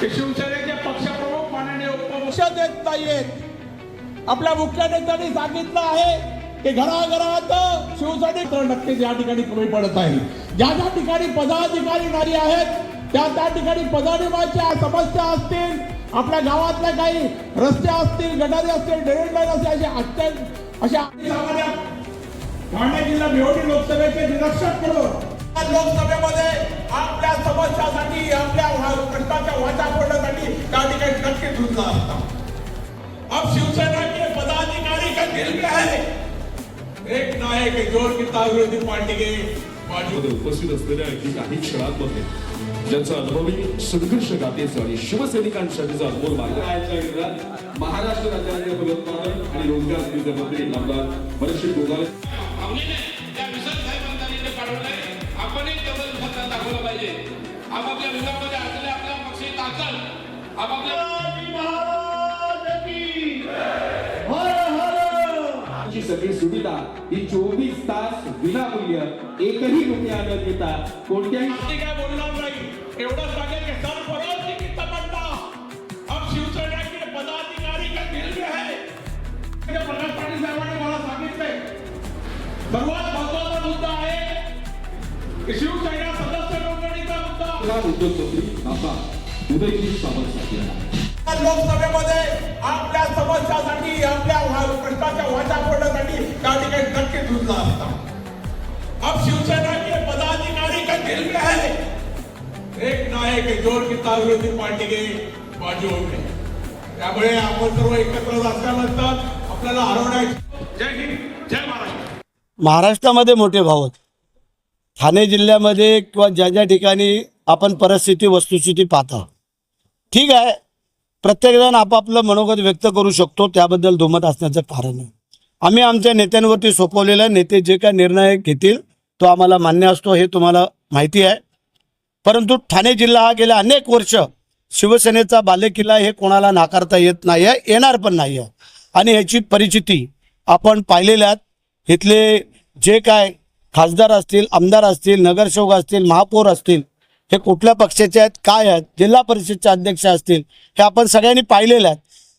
शिवसेनेचे पक्षप्रमुख माननीय उपमुख्यमंत्री लक्ष देत नाहीयेत. आपल्या मुख्य नेत्यांनी सांगितलं आहे की घराघरात शिवसैनिक तर नक्कीच या ठिकाणी कमी पडत आहे. ज्या ज्या ठिकाणी पदाधिकारी नाही आहेत त्या त्या ठिकाणी पदाधिकाऱ्यांच्या समस्या असतील आपल्या गावातल्या काही रस्ते असतील गटारी असतील ड्रेनेज लाईन असतील अशा अत्यंत अशा ठाणे जिल्हा निवडणूक लोकसभेचे निरीक्षक करून लोकसभेमध्ये आपल्या समस्यासाठी आपल्या प्रश्नाच्या वाचा फोडण्यासाठी त्या ठिकाणी नक्की झुंजला असता अब शिवसेना के पदाधिकारी का दिल में है? एक नायक है जोर की विरोधी पार्टी के बाजू। मध्ये उपस्थित असलेल्या अगदी काही क्षणांमध्ये ज्यांचा अनुभवी संघर्ष गाथेचं आणि शिवसैनिकांसाठीचा अनमोल मार्ग महाराष्ट्र राज्याचे फलोत्पादन आणि रोजगार हमीचे मंत्री आमदार मनशे गोगावले आपणही तेवढं दाखवलं पाहिजे. आपापल्या विभागामध्ये असलेल्या आपल्या पक्षी ताकद आपापल्या सगळी सुविधा ही चोवीस तास विनामूल्य एकही रुपया न घेता कोणत्याही काय बोलणार नाही. एवढं सांगेल की की मुद्दा उद्योग मंत्री बाबा यांना. लोकसभेमध्ये आपल्या समस्यासाठी आपल्या प्रश्नाच्या वाचा फोडण्यासाठी त्या ठिकाणी नक्की झुंजला असता. अब शिवसेना के पदाधिकारी का दिल में है? एक नायक जोर की विरोधी पार्टी के बाजू में त्यामुळे आपण सर्व एकत्र असल्यानंतर आपल्याला हरवण्याची जय हिंद जय महाराष्ट्र. महाराष्ट्रामध्ये मोठे भाव ठाणे जिल्ह्यामध्ये किंवा ज्या ज्या ठिकाणी आपण परिस्थिती वस्तुस्थिती पाहता. ठीक आहे? प्रत्येकजण आपापलं मनोगत व्यक्त करू शकतो त्याबद्दल दुमत असण्याचं कारण आहे. आम्ही आमच्या नेत्यांवरती सोपवलेला आहे. नेते जे काय निर्णय घेतील तो आम्हाला मान्य असतो हे तुम्हाला माहिती आहे. परंतु ठाणे जिल्हा हा गेल्या अनेक वर्ष शिवसेनेचा बालेकिल्ला हे कोणाला नाकारता येत नाही आहे येणार पण नाही आहे आणि ह्याची परिचिती आपण पाहिलेल्या इथले जे काय खासदार असतील आमदार असतील नगरसेवक असतील महापौर असतील हे कुठल्या पक्षाचे आहेत काय आहेत जिल्हा परिषदचे अध्यक्ष असतील हे आपण सगळ्यांनी पाहिलेले आहेत.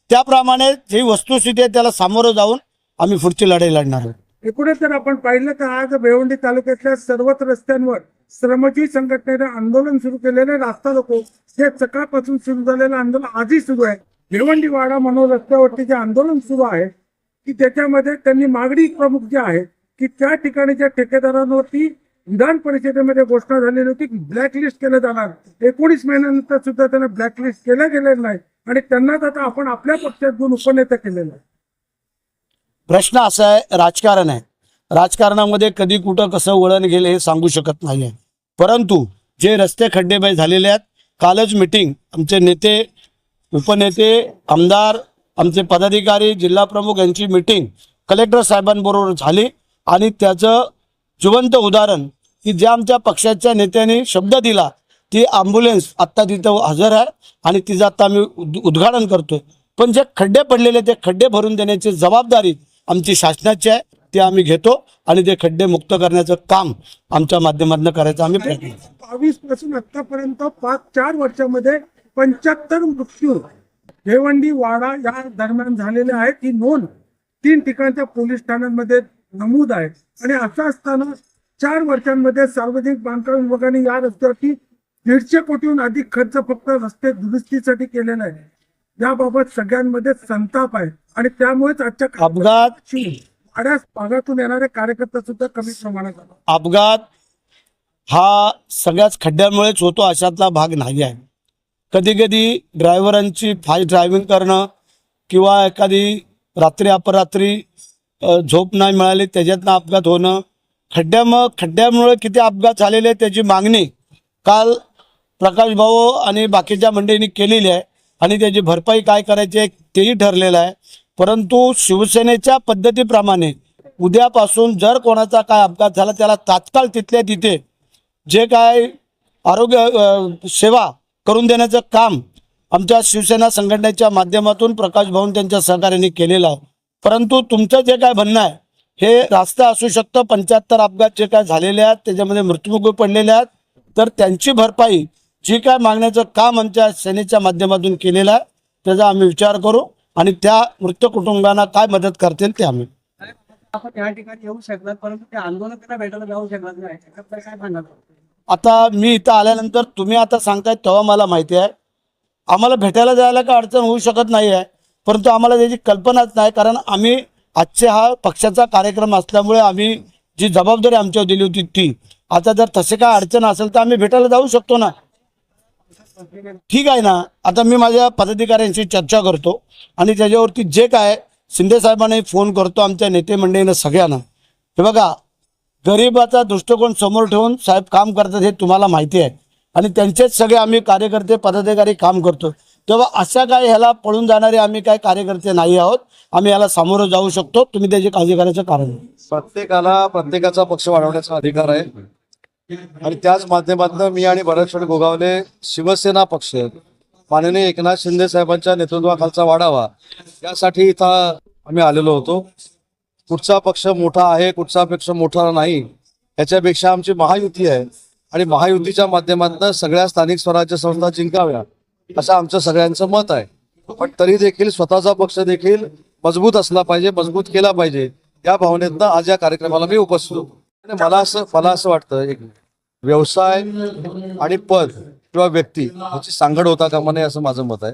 त्याप्रमाणे जी वस्तुस्थिती आहे त्याला सामोरं जाऊन आम्ही पुढची लढाई लढणार आहोत. एकूणच जर आपण पाहिलं तर आज भिवंडी तालुक्यातल्या सर्वच रस्त्यांवर श्रमजीवी संघटनेने आंदोलन सुरू केलेले रास्ता रोको. हे सकाळपासून सुरू झालेलं आंदोलन आजही सुरू आहे. भिवंडी वाडा म्हणून रस्त्यावरती जे आंदोलन सुरू आहे की त्याच्यामध्ये त्यांनी मागणी प्रमुख जी आहे की त्या ठिकाणी ज्या ठेकेदारांवरती विधान परिषदेमध्ये घोषणा झालेली होती की ब्लॅकलिस्ट केलं जाणार. एकोणीस महिन्यानंतर सुद्धा त्यांना ब्लॅकलिस्ट केलं गेलेलं नाही. आणि त्यांनाच आता आपण आपल्या पक्षात घेऊन उपनेता केलेलं आहे. प्रश्न असा आहे राजकारण आहे. राजकारणामध्ये कधी कुठं कसं वळण गेलं हे सांगू शकत नाही आहे परंतु जे रस्ते खड्डेबाई झालेले आहेत कालच मिटिंग आमचे नेते उपनेते आमदार आमचे पदाधिकारी जिल्हा प्रमुख यांची मिटिंग कलेक्टर साहेबांबरोबर झाली. आणि त्याचं जिवंत उदाहरण की ज्या आमच्या पक्षाच्या नेत्यांनी शब्द दिला ती ॲम्ब्युलन्स आत्ता तिथं हजर आहे आणि तिचं आत्ता आम्ही उद उद्घाटन करतोय. पण जे खड्डे पडलेले ते खड्डे भरून देण्याची जबाबदारी आमची शासनाची आहे ते आम्ही घेतो आणि ते खड्डे मुक्त करण्याचं काम आमच्या माध्यमातून करायचं आम्ही प्रयत्न. बावीसपासून आतापर्यंत पाच चार वर्षामध्ये पंच्याहत्तर मृत्यू भिवंडी वाडा या दरम्यान झालेले आहेत. ही नोंद तीन ठिकाणच्या पोलीस ठाण्यांमध्ये नमूद आहे. आणि असं असताना चार वर्षांमध्ये सार्वजनिक बांधकाम विभागाने या रस्त्यावरती दीडशे कोटीहून अधिक खर्च फक्त रस्ते दुरुस्तीसाठी केलेला आहे याबाबत सगळ्यांमध्ये संताप आहे आणि त्यामुळेच आजच्या अपघात वाड्यास भागातून येणारे कार्यकर्ते सुद्धा कमी प्रमाणात. अपघात हा सगळ्याच खड्ड्यांमुळेच होतो अशातला भाग नाही आहे कधी कधी ड्रायव्हरांची फास्ट ड्रायव्हिंग करणं किंवा एखादी रात्री अपरात्री झोप नाही मिळाली त्याच्यातनं अपघात होणं खड्ड्यामुळं खड्ड्यामुळे किती अपघात झालेले त्याची मागणी काल प्रकाश भाऊ आणि बाकीच्या मंडळींनी केलेली आहे आणि त्याची भरपाई काय करायची आहे तेही ठरलेलं आहे. परंतु शिवसेनेच्या पद्धतीप्रमाणे उद्यापासून जर कोणाचा काय अपघात झाला त्याला तात्काळ तिथल्या तिथे जे काय आरोग्य सेवा करून देण्याचं काम आमच्या शिवसेना संघटनेच्या माध्यमातून प्रकाश भाऊन त्यांच्या सहकार्याने केलेलं आहे. परंतु तुमचं जे काय म्हणणं आहे हे रास्ता असू शकतं. पंच्याहत्तर अपघात जे काय झालेले आहेत त्याच्यामध्ये मृत्युमुखी पडलेले आहेत. तर त्यांची भरपाई जी काय मागण्याचं काम आमच्या सेनेच्या माध्यमातून केलेलं आहे त्याचा आम्ही विचार करू आणि त्या मृत कुटुंबांना काय मदत करतील ते आम्ही. आपण या ठिकाणी येऊ शकणार परंतु त्या आंदोलकांना भेटायला जाऊ शकणार नाही. त्याबद्दल काय सांगाल? आता मी इथं आल्यानंतर तुम्ही आता सांगताय तेव्हा मला माहिती आहे. आम्हाला भेटायला जायला काय अडचण होऊ शकत नाही आहे परंतु आम्हाला त्याची कल्पनाच नाही कारण आम्ही आजचे हा पक्षाचा कार्यक्रम असल्यामुळे आम्ही जी जबाबदारी आमच्यावर दिली होती ती आता जर तसे काय अडचण असेल तर आम्ही भेटायला जाऊ शकतो ना? ठीक आहे ना? आता मी माझ्या पदाधिकाऱ्यांशी चर्चा करतो आणि त्याच्यावरती जे काय शिंदे साहेबांनाही फोन करतो आमच्या नेते मंडळीनं सगळ्यांना. हे बघा गरिबाचा दृष्टिकोन समोर ठेवून साहेब काम करतात हे तुम्हाला माहिती आहे. आणि त्यांचेच सगळे आम्ही कार्यकर्ते पदाधिकारी काम करतो. तेव्हा अशा काय ह्याला पळून जाणारे आम्ही काय कार्यकर्ते नाही आहोत. आम्ही याला सामोरं जाऊ शकतो. तुम्ही त्याची काळजी करायचं कारण प्रत्येकाला प्रत्येकाचा पक्ष वाढवण्याचा अधिकार आहे. आणि त्याच माध्यमातून मी आणि भरतशेठ गोगावले शिवसेना पक्ष माननीय एकनाथ शिंदे साहेबांच्या नेतृत्वाखालचा वाढावा यासाठी इथं आम्ही आलेलो होतो. कुठचा पक्ष मोठा आहे कुठचा पक्ष मोठा नाही याच्यापेक्षा आमची महायुती आहे. आणि महायुतीच्या माध्यमातून सगळ्या स्थानिक स्वराज्य संस्था जिंकाव्या. असं आमचं सगळ्यांचं मत आहे. पण तरी देखील स्वतःचा पक्ष देखील मजबूत असला पाहिजे मजबूत केला पाहिजे. या भावनेतनं आज या कार्यक्रमाला मी उपस्थित आणि मला असं मला असं वाटतं एक व्यवसाय आणि पद किंवा व्यक्ती याची सांगड होता कामा नये असं माझं मत आहे.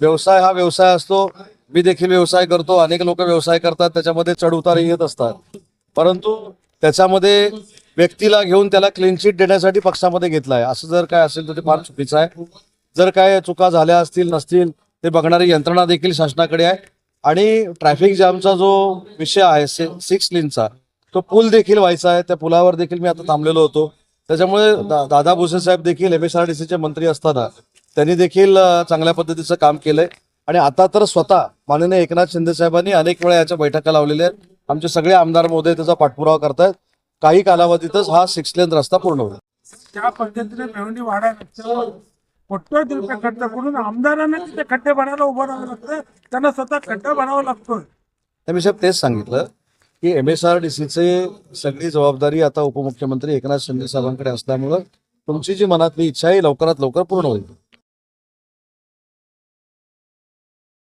व्यवसाय हा व्यवसाय असतो. मी देखील व्यवसाय करतो. अनेक लोक व्यवसाय करतात. त्याच्यामध्ये चढउतार येत असतात. परंतु त्याच्यामध्ये व्यक्तीला घेऊन त्याला क्लीन चिट देण्यासाठी पक्षामध्ये घेतला आहे असं जर काय असेल तर ते फार चुकीचं आहे. जर काय चुका झाल्या असतील नसतील ते बघणारी यंत्रणा देखील शासनाकडे आहे. आणि ट्रॅफिक जॅमचा जो विषय आहे सिक्स लेनचा तो पूल देखील व्हायचा आहे. त्या पुलावर देखील मी आता थांबलेलो होतो. त्याच्यामुळे दा- दादा भुसे साहेब देखील एम एस आर डी सीचे मंत्री असताना त्यांनी देखील चांगल्या पद्धतीचं काम केलंय. आणि आता तर स्वतः माननीय एकनाथ शिंदे साहेबांनी अनेक वेळा याच्या बैठका लावलेल्या आहेत. आमचे सगळे आमदार महोदय त्याचा पाठपुरावा करतायत. काही कालावधीतच हा सिक्स लेन रस्ता पूर्ण होईल. त्या पद्धतीने कोट्यवधी रुपये खर्च करून आमदारांना तिथे खड्डे भरायला उभं राहावं लागतं. त्यांना स्वतः खड्डा भरावा लागतोय. मी साहेब तेच सांगितलं की एम एस आर डी सीचे सगळी जबाबदारी आता उपमुख्यमंत्री एकनाथ शिंदे साहेबांकडे असल्यामुळं तुमची जी मनातली इच्छा आहे लवकरात लवकर पूर्ण होईल.